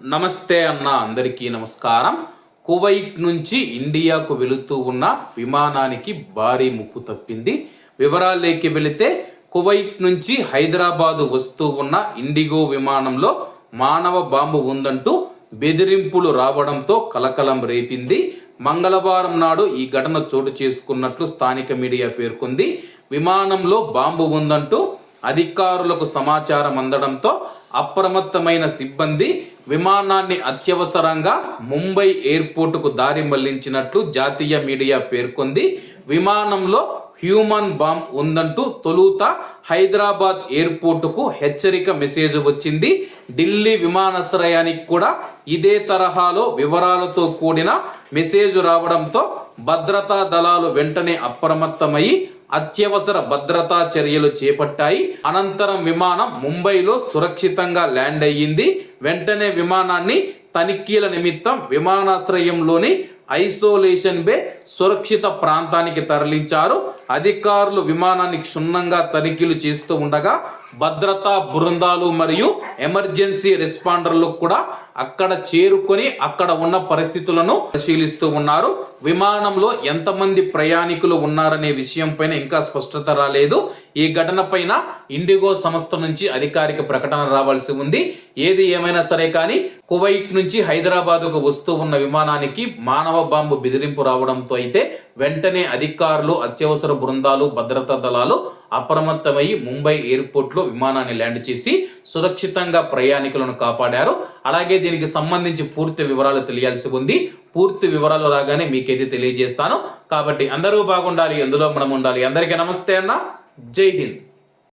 నమస్తే అన్న అందరికీ నమస్కారం. కువైట్ నుంచి ఇండియాకు వెళుతూ ఉన్న విమానానికి భారీ ముప్పు తప్పింది. వివరాలేకి వెళితే కువైట్ నుంచి హైదరాబాదు వస్తూ ఉన్న ఇండిగో విమానంలో మానవ బాంబు ఉందంటూ బెదిరింపులు రావడంతో కలకలం రేపింది. మంగళవారం నాడు ఈ ఘటన చోటు చేసుకున్నట్లు స్థానిక మీడియా పేర్కొంది. విమానంలో బాంబు ఉందంటూ అధికారులకు సమాచారం అందడంతో అప్రమత్తమైన సిబ్బంది విమానాన్ని అత్యవసరంగా ముంబై ఎయిర్పోర్టుకు దారి మళ్ళించినట్లు జాతీయ మీడియా పేర్కొంది. విమానంలో హ్యూమన్ బాంబ్ ఉందంటూ తొలుత హైదరాబాద్ ఎయిర్పోర్టుకు హెచ్చరిక మెసేజ్ వచ్చింది. ఢిల్లీ విమానాశ్రయానికి కూడా ఇదే తరహాలో వివరాలతో కూడిన మెసేజ్ రావడంతో భద్రతా దళాలు వెంటనే అప్రమత్తమై అత్యవసర భద్రతా చర్యలు చేపట్టాయి. అనంతరం విమానం ముంబైలో సురక్షితంగా ల్యాండ్ అయ్యింది. వెంటనే విమానాన్ని తనిఖీల నిమిత్తం విమానాశ్రయంలోని ఐసోలేషన్ బే సురక్షిత ప్రాంతానికి తరలించారు. అధికారులు విమానాన్ని క్షుణ్ణంగా తనిఖీలు చేస్తూ ఉండగా భద్రతా బృందాలు మరియు ఎమర్జెన్సీ రెస్పాండర్లు కూడా అక్కడ చేరుకొని అక్కడ ఉన్న పరిస్థితులను పరిశీలిస్తూ ఉన్నారు. విమానంలో ఎంతమంది ప్రయాణికులు ఉన్నారనే విషయం పైన ఇంకా స్పష్టత రాలేదు. ఈ ఘటన పైన ఇండిగో సంస్థ నుంచి అధికారిక ప్రకటన రావాల్సి ఉంది. ఏది ఏమైనా సరే కానీ కువైట్ నుంచి హైదరాబాద్కు వస్తూ ఉన్న విమానానికి మానవ బాంబు బెదిరింపు రావడంతో అయితే వెంటనే అధికారులు అత్యవసర బృందాలు భద్రతా దళాలు అప్రమత్తమై ముంబై ఎయిర్పోర్ట్లో విమానాన్ని ల్యాండ్ చేసి సురక్షితంగా ప్రయాణికులను కాపాడారు. అలాగే దీనికి సంబంధించి పూర్తి వివరాలు తెలియాల్సి ఉంది. పూర్తి వివరాలు రాగానే మీకైతే తెలియజేస్తాను. కాబట్టి అందరూ బాగుండాలి అందులో మనం ఉండాలి. అందరికీ నమస్తే అన్న. జై హింద్.